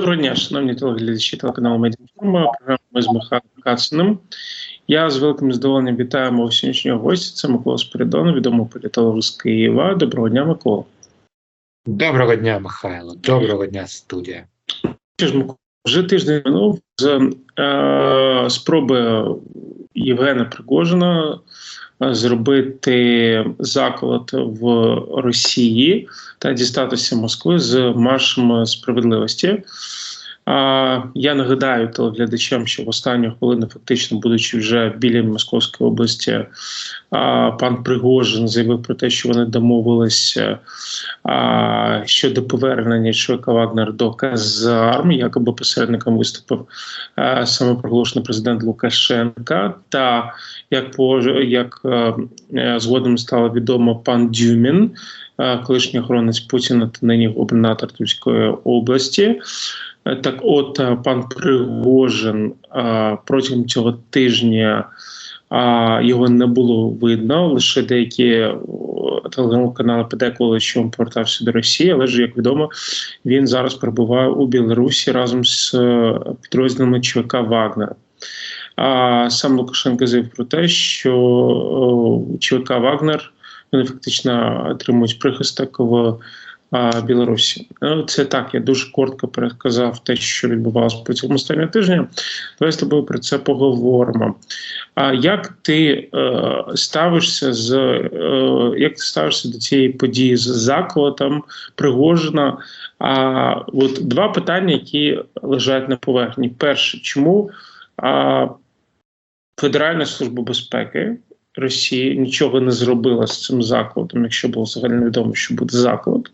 Доброго дня, шановні телеглядачі телеканалу Медіаформа, програми з Михайлом Кациним. Я з великим задоволенням вітаю мого сьогоднішнього гостя. Це Микола Спиридонов, відомий політолог з Києва. Доброго дня, Микола. Доброго дня, Михайло. Доброго дня, студія. Вже тиждень минув з е, спроби Євгена Пригожина зробити заколот в Росії та дістатися Москви з маршем справедливості. Я нагадаю телеглядачам, що в останню хвилину, фактично, будучи вже біля Московської області, пан Пригожин заявив про те, що вони домовилися щодо повернення чоловіка Вагнер до казарм, якоби посередником виступив самопроголошений президент Лукашенка. Та як по як згодом стало відомо, пан Дюмін, колишній охоронець Путіна та нині губернатор Тульської області. Так, от пан Пригожин протягом цього тижня його не було видно. Лише деякі телеграм-канали подеколи, що він повертався до Росії, але ж як відомо, він зараз перебуває у Білорусі разом з підрозділами ЧВК Вагнера. А сам Лукашенко заявив про те, що ЧВК Вагнер вони фактично отримують прихисток в Білорусі. Ну, це так, я дуже коротко пересказав те, що відбувалося протягом останнього тижня. Давай з тобою про це поговоримо. А як ти е, ставишся з е, як ти ставишся до цієї події з заколотом Пригожина? А от два питання, які лежать на поверхні. Перше, чому Федеральна служба безпеки Росії нічого не зробила з цим закладом, якщо було взагалі невідомо, що буде заклад?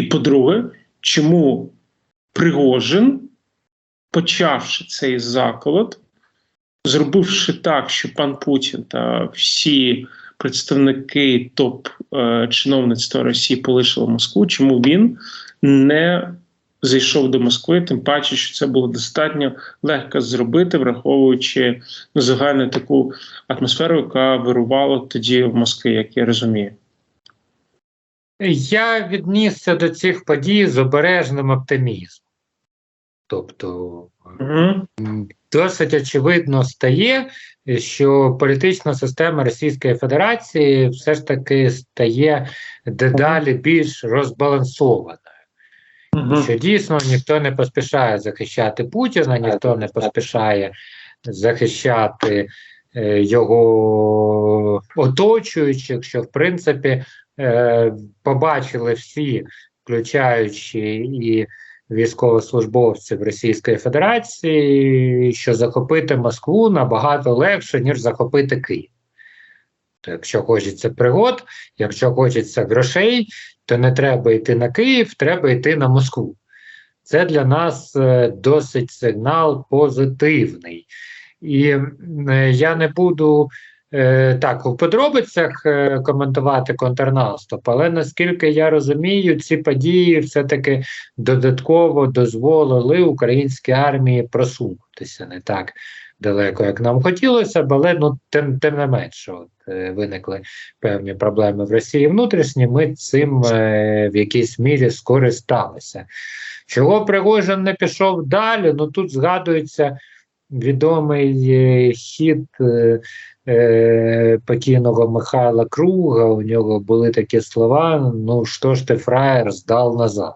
І по-друге, чому Пригожин, почавши цей заколот, зробивши так, що пан Путін та всі представники топ-чиновництва Росії полишили Москву, чому він не зайшов до Москви, тим паче, що це було достатньо легко зробити, враховуючи ну, загальну таку атмосферу, яка вирувала тоді в Москві, як я розумію. Я віднісся до цих подій з обережним оптимізмом. Тобто досить очевидно стає, що політична система Російської Федерації все ж таки стає дедалі більш розбалансованою. Що дійсно ніхто не поспішає захищати Путіна, ніхто не поспішає захищати е, його оточуючих, що в принципі Е, побачили всі, включаючи і військовослужбовців Російської Федерації, що захопити Москву набагато легше, ніж захопити Київ. То якщо хочеться пригод, якщо хочеться грошей, то не треба йти на Київ, треба йти на Москву. Це для нас е, досить сигнал позитивний. І е, я не буду так, у подробицях е, коментувати контрнаступ, але наскільки я розумію, ці події все-таки додатково дозволили українській армії просунутися не так далеко, як нам хотілося але ну, тим тим не менше от, е, виникли певні проблеми в Росії внутрішні, ми цим в якійсь мірі скористалися. Чого Пригожин не пішов далі? Ну тут згадується відомий хід е, покійного Михайла Круга, у нього були такі слова: ну що ж ти фраєр здав назад.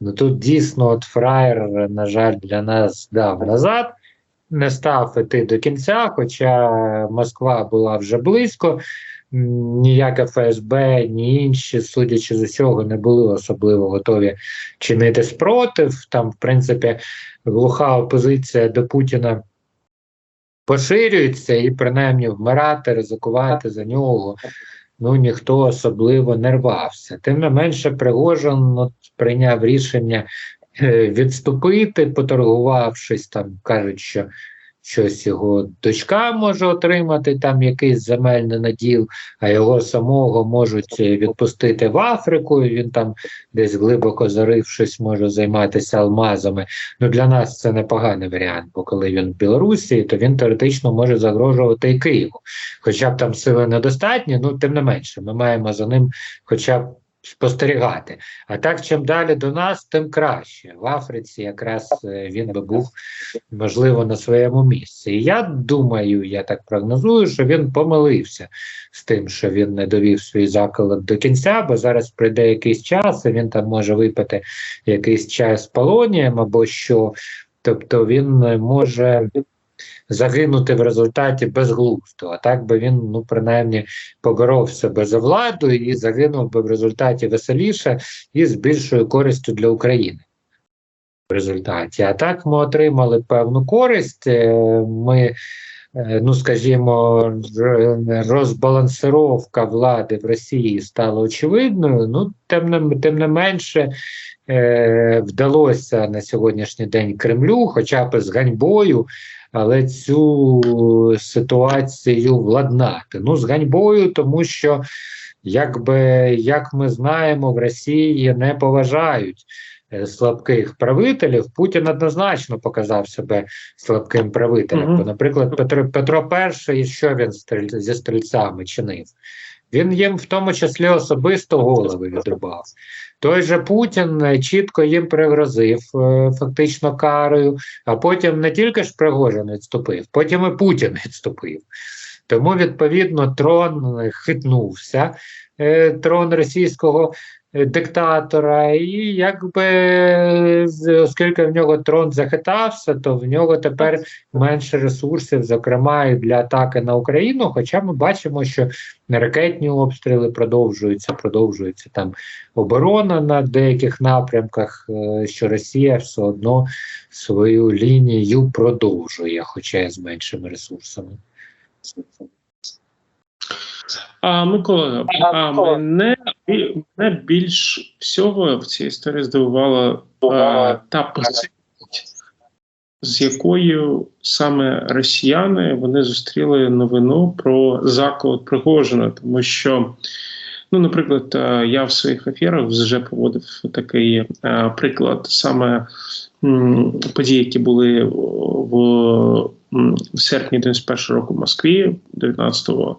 Ну тут дійсно от фраєр, на жаль, для нас дав назад, не став іти до кінця, хоча Москва була вже близько. Ніяке ФСБ, ні інші, судячи з усього, не були особливо готові чинити спротив. Там, в принципі, глуха опозиція до Путіна поширюється і принаймні вмирати, ризикувати за нього. Ну ніхто особливо не рвався. Тим не менше, Пригожин от, прийняв рішення е, відступити, поторгувавшись там, кажуть, що щось його дочка може отримати, там якийсь земельний наділ, а його самого можуть е, відпустити в Африку. і Він там десь глибоко зарившись, може займатися алмазами. Ну для нас це непоганий варіант, бо коли він в Білорусі, то він теоретично може загрожувати і Києву. Хоча б там сили недостатні, ну тим не менше, ми маємо за ним, хоча б спостерігати. А так, чим далі до нас, тим краще. В Африці якраз е, він би був можливо на своєму місці. І я думаю, я так прогнозую, що він помилився з тим, що він не довів свій заколот до кінця, бо зараз прийде якийсь час, і він там може випити якийсь чай з полонієм або що. Тобто він може загинути в результаті безглуздо. А так би він, ну, принаймні, поборов себе за владу і загинув би в результаті веселіше і з більшою користю для України. В результаті. А так ми отримали певну користь. е, Ми, ну скажімо, розбалансировка влади в Росії стала очевидною. Ну, тим не, тим не менше, е, вдалося на сьогоднішній день Кремлю, хоча б з ганьбою, але цю ситуацію владнати. Ну, з ганьбою, тому що, якби як ми знаємо, в Росії не поважають е, слабких правителів. Путін однозначно показав себе слабким правителем. Мгм. Бо, наприклад, Петро, Петро І, що він стріль, зі стрільцями чинив? Він їм в тому числі особисто голови відрубав. Той же Путін е, чітко їм пригрозив е, фактично карою, а потім не тільки ж Пригожин відступив, потім і Путін відступив. Тому, відповідно, трон е, хитнувся, е, трон російського е, диктатора, і якби оскільки в нього трон захитався, то в нього тепер менше ресурсів, зокрема і для атаки на Україну. Хоча ми бачимо, що ракетні обстріли продовжуються, продовжується там оборона на деяких напрямках, е, що Росія все одно свою лінію продовжує, хоча й з меншими ресурсами. А Микола, а мене, мене більш всього в цій історії здивувала а, та пасивність, з якою саме росіяни вони зустріли новину про заколот Пригожина, тому що. Ну, наприклад, я в своїх ефірах вже поводив такий приклад саме подій, які були в, серпні 91 року в Москві, 19 а,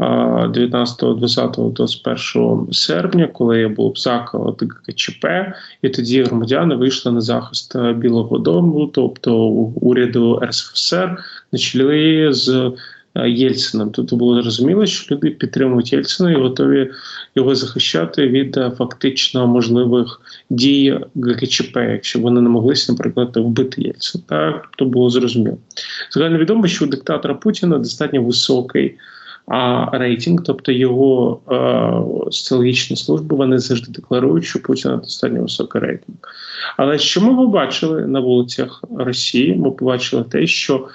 19, 20, 21 серпня, коли був заколот ГКЧП, і тоді громадяни вийшли на захист е, Білого Дому, тобто уряду РСФСР, на чолі з е, Єльцином. Тобто було зрозуміло, що люди підтримують Єльцина і готові його захищати від е, фактично можливих дій ГКЧП, якщо вони намоглися, наприклад, вбити Єльцина. Так, то було зрозуміло. Загально відомо, що у диктатора Путіна достатньо високий а рейтинг, тобто його е, соціологічні служби, вони завжди декларують, що Путіна достатньо високий рейтинг. Але що ми побачили на вулицях Росії? Ми побачили те, що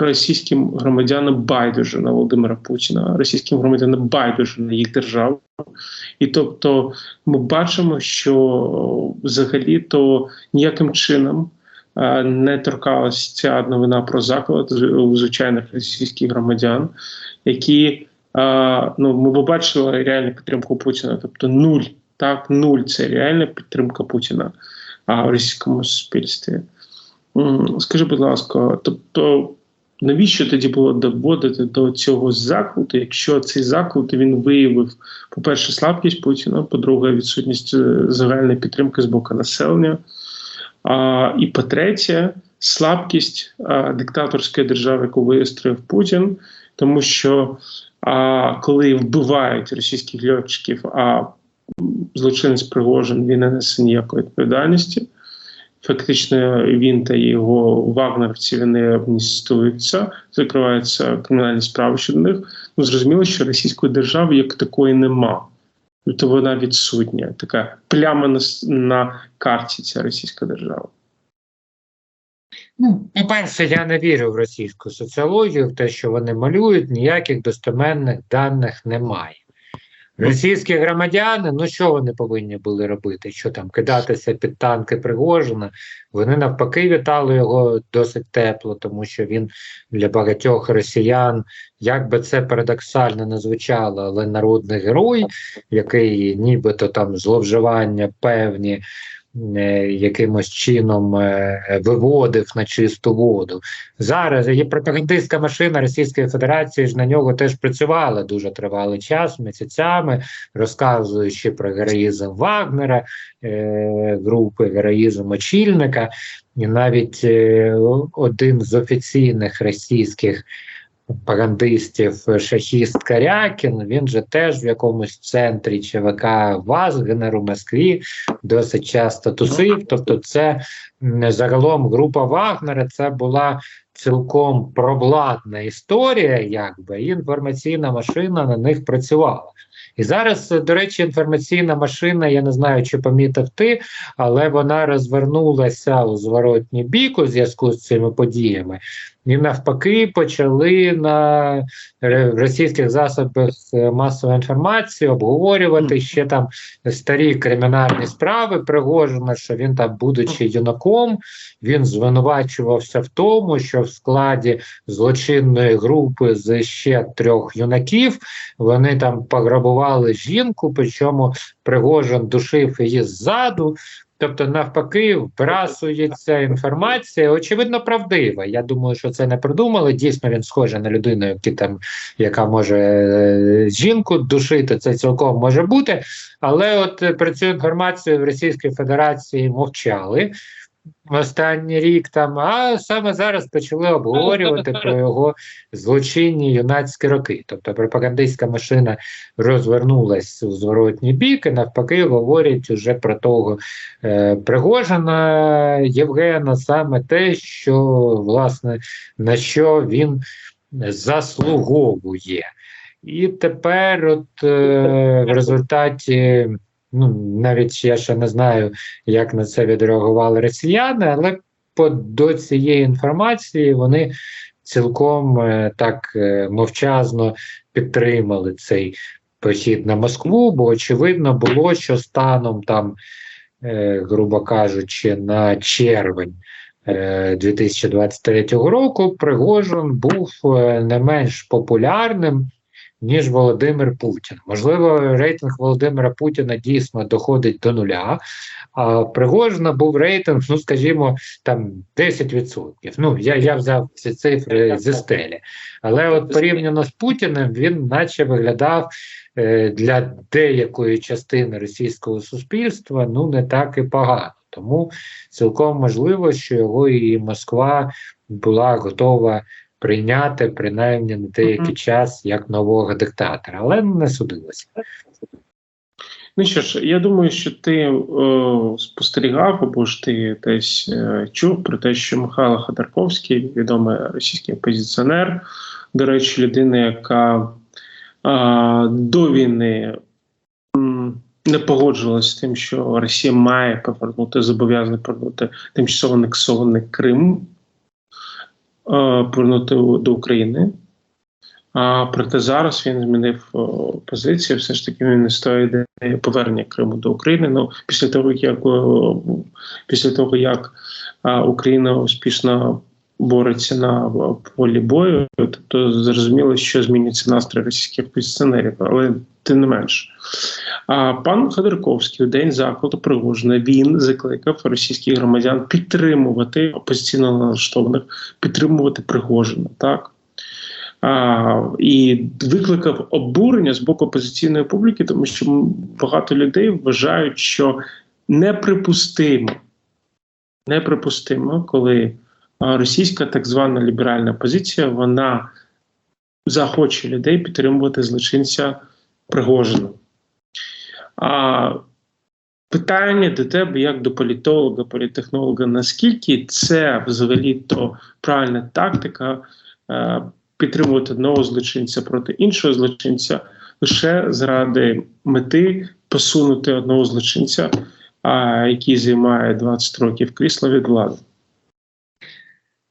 російським громадянам байдуже на Володимира Путіна, російським громадянам байдуже на їх державу. І тобто ми бачимо, що взагалі то ніяким чином е, не торкалася ця новина про заклад звичайних російських громадян, які ну ми побачили реальну підтримку Путіна, тобто нуль, так, нуль це реальна підтримка Путіна в російському суспільстві. Скажи, будь ласка, тобто. Навіщо тоді було доводити до цього закладу, якщо цей заклад він виявив, по-перше, слабкість Путіна, по-друге, відсутність е, загальної підтримки з боку населення, а, і по-третє, слабкість а, диктаторської держави, яку вистроїв Путін, тому що а, коли вбивають російських льотчиків, а злочинець Пригожин він не несе ніякої відповідальності. Фактично, він та його вагнерівці вони амністуються, закриваються кримінальні справи щодо них. Ну зрозуміло, що російської держави як такої нема. Тобто вона відсутня, така пляма на, на карті ця російська держава. Ну, по-перше, я не вірю в російську соціологію, в те, що вони малюють, ніяких достеменних даних немає. Російські громадяни, ну що вони повинні були робити? Що там, кидатися під танки Пригожина? Вони навпаки вітали його досить тепло, тому що він для багатьох росіян, як би це парадоксально не звучало, але народний герой, який нібито там зловживання певні якимось чином е, виводив на чисту воду. Зараз є пропагандистська машина Російської Федерації ж на нього теж працювала дуже тривалий час, місяцями, розказуючи про героїзм Вагнера, е, групи героїзм очільника, і навіть е, один з офіційних російських пропагандистів шахіст Карякін, він же теж в якомусь центрі ЧВК Вазгенер у Москві досить часто тусив. Тобто, це загалом група Вагнера це була цілком провладна історія, якби і інформаційна машина на них працювала. І зараз, е, до речі, інформаційна машина, я не знаю, чи помітив ти, але вона розвернулася у зворотній бік у зв'язку з цими подіями, і навпаки почали на російських засобах е, масової інформації обговорювати ще там старі кримінальні справи. Пригожина, що він там, будучи юнаком, він звинувачувався в тому, що в складі злочинної групи з ще трьох юнаків вони там пограбували жінку, причому Пригожин душив її ззаду. Тобто, навпаки, вбрасується інформація, очевидно, правдива. Я думаю, що це не придумали. Дійсно, він схожий на людину, які там, яка може е, жінку душити. Це цілком може бути. Але от е, про цю інформацію в Російській Федерації мовчали останній рік там, а саме зараз почали обговорювати про його злочинні юнацькі роки. Тобто пропагандистська машина розвернулась у зворотній бік, і навпаки, говорять уже про того е, Пригожина Євгена, саме те, що власне на що він заслуговує. І тепер, от е, в результаті, ну навіть я ще не знаю, як на це відреагували росіяни, але по до цієї інформації вони цілком е, так е, мовчазно підтримали цей похід на Москву, бо очевидно було, що станом там, е, грубо кажучи, на червень. е, 2023 року Пригожин був не менш популярним ніж Володимир Путін. Можливо, рейтинг Володимира Путіна дійсно доходить до нуля. А Пригожина був рейтинг, ну скажімо, там 10%. Ну я, я взяв ці цифри зі стелі. Але от порівняно з Путіним він наче виглядав е, для деякої частини російського суспільства ну не так і погано. Тому цілком можливо, що його і Москва була готова прийняти принаймні на деякий Мгм. час як нового диктатора, але не судилося. Ну що ж, я думаю, що ти е, спостерігав або ж ти десь е, чув про те, що Михайло Ходорковський, відомий російський опозиціонер, до речі, людина, яка е, до війни м, не погоджувалася з тим, що Росія має повернути зобов'язана повернути тимчасово анексований Крим, повернути до України. А проте зараз він змінив о, позицію. Все ж таки він не стоїть повернення Криму до України. Ну після того як о, після того як Україна успішно бореться на полі бою, тобто зрозуміло, що змінюється настрій російських позиціонерів, але тим не менш. А пан Ходорковський у день закладу Пригожина він закликав російських громадян підтримувати опозиційно налаштованих, підтримувати Пригожина. Так а, і викликав обурення з боку опозиційної публіки, тому що багато людей вважають, що неприпустимо, неприпустимо, коли російська так звана ліберальна позиція вона захоче людей підтримувати злочинця Пригожина. А, питання до тебе, як до політолога, політехнолога, наскільки це взагалі то правильна тактика? е, підтримувати одного злочинця проти іншого злочинця лише заради мети посунути одного злочинця, а, який займає 20 років крісла від влади.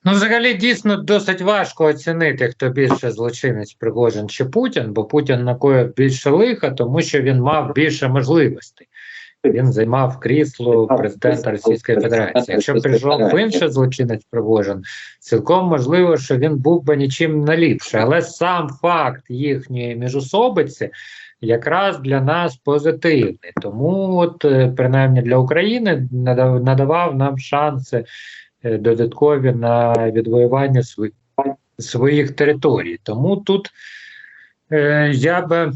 Ну, взагалі, дійсно досить важко оцінити, хто більше злочинець Пригожин чи Путін, бо Путін накоїв більше лиха, тому що він мав більше можливостей. Він займав крісло президента Російської Федерації. Якщо б прийшов інший злочинець Пригожин, цілком можливо, що він був би нічим не ліпше. Але сам факт їхньої міжособиці якраз для нас позитивний. Тому, от, е, принаймні для України, надавав нам шанси додаткові на відвоювання своїх, своїх територій. Тому тут е, я би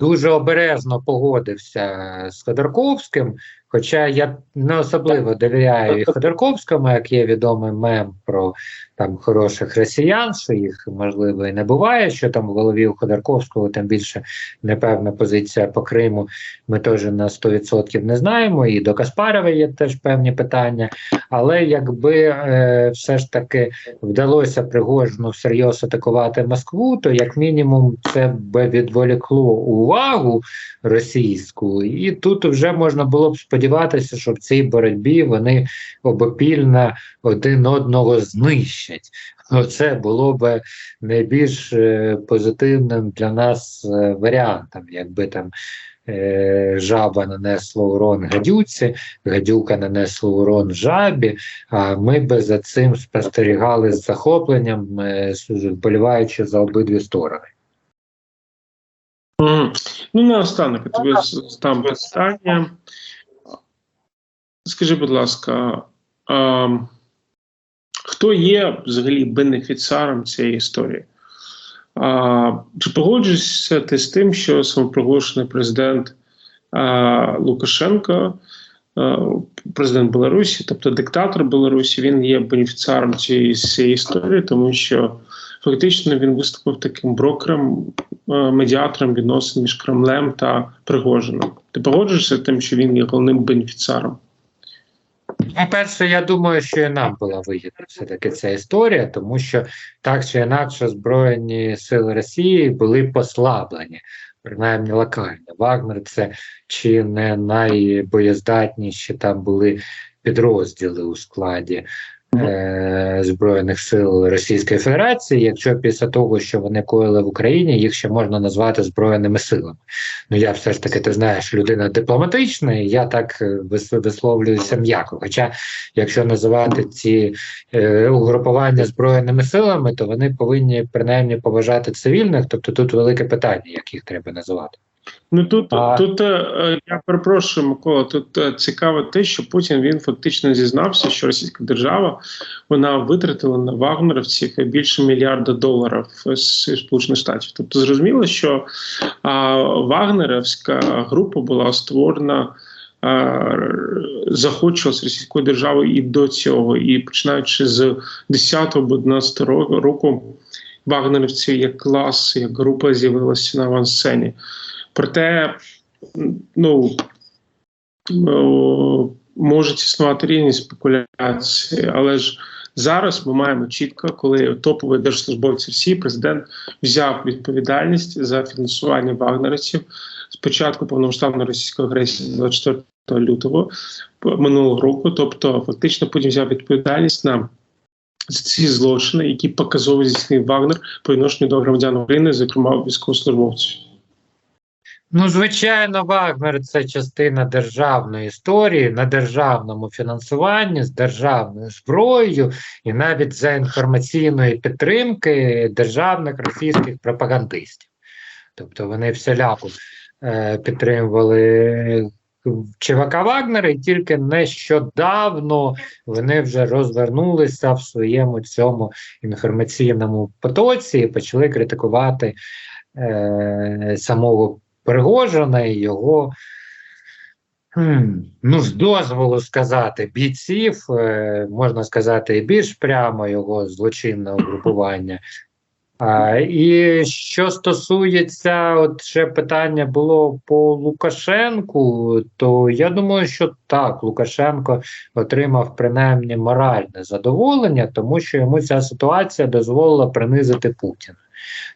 дуже обережно погодився з Ходорковським, Хоча я не особливо довіряю і Ходорковському, як є відомий мем про там хороших росіян, що їх можливо і не буває, що там в голові у Ходорковського тим більше непевна позиція по Криму. Ми теж на 100% не знаємо. І до Каспарова є теж певні питання. Але якби е, все ж таки вдалося Пригожину всерйоз атакувати Москву, то як мінімум це би відволікло увагу російську, і тут вже можна було б сподіватися, що в цій боротьбі вони обопільно один одного знищать. Це було б найбільш е, позитивним для нас е, варіантом, якби там е, жаба нанесла урон гадюці, гадюка нанесла урон жабі, а ми би за цим спостерігали з захопленням, вболіваючи за обидві сторони. Ну, наостанок тобі там питання. Скажи, будь ласка, а, хто є взагалі бенефіціаром цієї історії? А, Чи погоджуєшся ти з тим, що самопроголошений президент а, Лукашенко, а, президент Білорусі, тобто диктатор Білорусі, він є бенефіціаром цієї, цієї історії, тому що фактично він виступив таким брокером, е, медіатором відносин між Кремлем та Пригожином. Ти погоджуєшся з тим, що він є головним бенефіціаром? По-перше, я думаю, що і нам була вигідна все-таки ця історія, тому що так чи інакше Збройні сили Росії були послаблені, принаймні локально. Вагнер це чи не найбоєздатніші там були підрозділи у складі е, Збройних сил Російської Федерації, якщо після того, що вони коїли в Україні, їх ще можна назвати збройними силами. Ну я все ж таки ти знаєш, людина дипломатична, і я так е, висловлююся м'яко. Хоча, якщо називати ці е, угрупування збройними силами, то вони повинні принаймні поважати цивільних, тобто тут велике питання, як їх треба називати. Ну тут а... тут е, я перепрошую, Микола. Тут е, цікаво те, що Путін він фактично зізнався, що Російська держава вона витратила на вагнерівців більше мільярда доларів з Сполучених Штатів. Тобто, зрозуміло, що а, Вагнерівська група була створена. Захочувалась російською державою і до цього, і починаючи з 10 або 11 року, вагнерівці як клас, як група з'явилася на авансцені. Проте, ну можуть існувати різні спекуляції, але ж зараз ми маємо чітко, коли топовий держслужбовець Росії президент взяв відповідальність за фінансування вагнерівців спочатку повномасштабної російської агресії 24 лютого минулого року. Тобто, фактично Путін взяв відповідальність на ці злочини, які показово здійснив Вагнер по відношенню до громадян України, зокрема військовослужбовців. Ну, звичайно, Вагнер це частина державної історії на державному фінансуванні з державною зброєю, і навіть за інформаційної підтримки державних російських пропагандистів. Тобто вони всіляко е, підтримували ЧВК Вагнера, і тільки нещодавно вони вже розвернулися в своєму цьому інформаційному потоці і почали критикувати е, самого. Пригожина і його, ну, з дозволу сказати, бійців, е, можна сказати, і більш прямо його злочинного групування. А, І що стосується, от ще питання було по Лукашенку, то я думаю, що так, Лукашенко отримав принаймні моральне задоволення, тому що йому ця ситуація дозволила принизити Путіна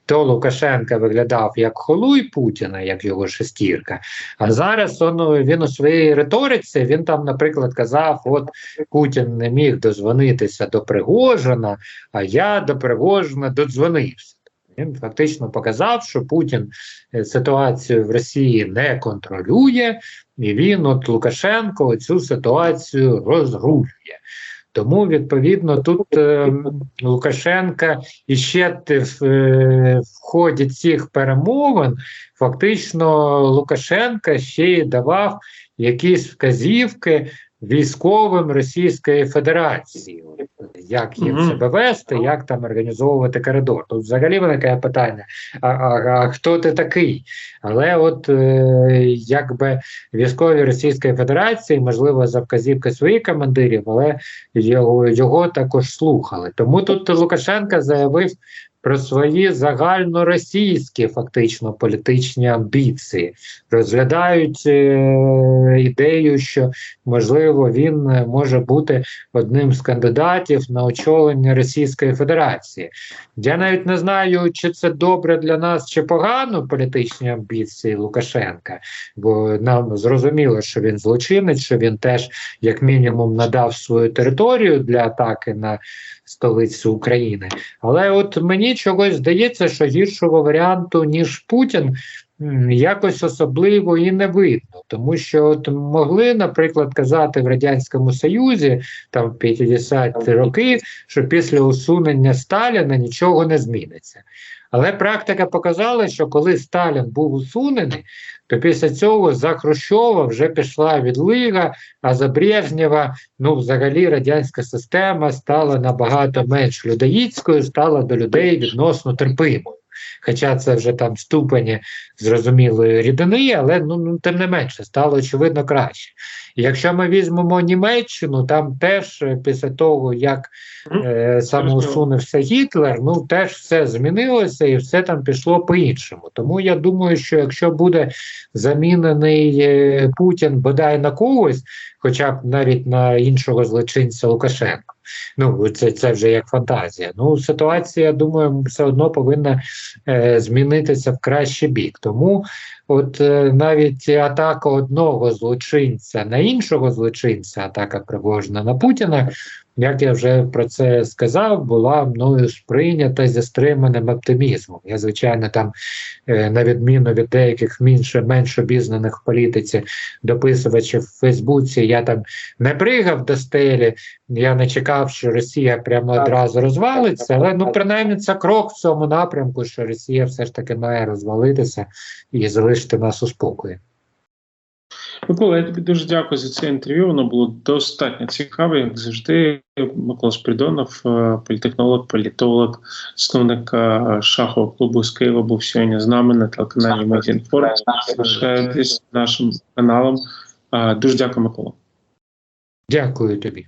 то Лукашенка виглядав як холуй Путіна, як його шестірка. А зараз он, він у своїй риториці він там, наприклад, казав: от Путін не міг дозвонитися до Пригожина, а я до Пригожина додзвонився. Він фактично показав, що Путін е, ситуацію в Росії не контролює, і він, от Лукашенко, цю ситуацію розрулює. Тому відповідно тут е, Лукашенка і ще в, е, в ході цих перемовин фактично Лукашенка ще й давав якісь вказівки військовим Російської Федерації, як їм себе вести, як там організовувати коридор. Тут взагалі виникає питання: а, а, а хто ти такий? Але от е, якби військові Російської Федерації, можливо, за вказівки своїх командирів, але його, його також слухали. Тому тут Лукашенка заявив про свої загальноросійські фактично політичні амбіції, розглядають е, ідею, що можливо він е, може бути одним з кандидатів на очолення Російської Федерації. Я навіть не знаю, чи це добре для нас, чи погано політичні амбіції Лукашенка, бо нам зрозуміло, що він злочинець, що він теж, як мінімум, надав свою територію для атаки на столицю України. Але от мені чогось здається, що гіршого варіанту, ніж Путін, якось особливо і не видно. Тому що от могли, наприклад, казати в Радянському Союзі там в 50-ті роки, що після усунення Сталіна нічого не зміниться. Але практика показала, що коли Сталін був усунений, то після цього за Хрущова вже пішла відлига, а за Брежнєва, ну, взагалі, радянська система стала набагато менш людоїдською, стала до людей відносно терпимою. Хоча це вже там ступені зрозумілої рідини, але ну, ну тим не менше стало очевидно краще. Якщо ми візьмемо Німеччину, там теж е, після того, як е, самоусунувся Гітлер, ну теж все змінилося і все там пішло по-іншому. Тому я думаю, що якщо буде замінений е, Путін бодай на когось, хоча б навіть на іншого злочинця Лукашенка. Ну, це, це вже як фантазія. Ну, ситуація, думаю, все одно повинна е, змінитися в кращий бік. Тому, от е, навіть атака одного злочинця на іншого злочинця, атака Пригожина на Путіна, як я вже про це сказав, була мною сприйнята зі стриманим оптимізмом. Я, звичайно, там, е, на відміну від деяких менше, менш обізнаних в політиці дописувачів в Фейсбуці, я там не пригав до стелі, я не чекав, що Росія прямо одразу розвалиться, але ну принаймні це крок в цьому напрямку, що Росія все ж таки має розвалитися і залишити нас у спокої. Микола, я тобі дуже дякую за це інтерв'ю. Воно було достатньо цікаве, як завжди. Микола Спридонов, е, політехнолог, політолог, засновник е, шахового клубу з Києва, був сьогодні з нами на телеканалі Медіінформ. Залишайтесь нашим каналом. Е, Дуже дякую, Микола. Дякую тобі.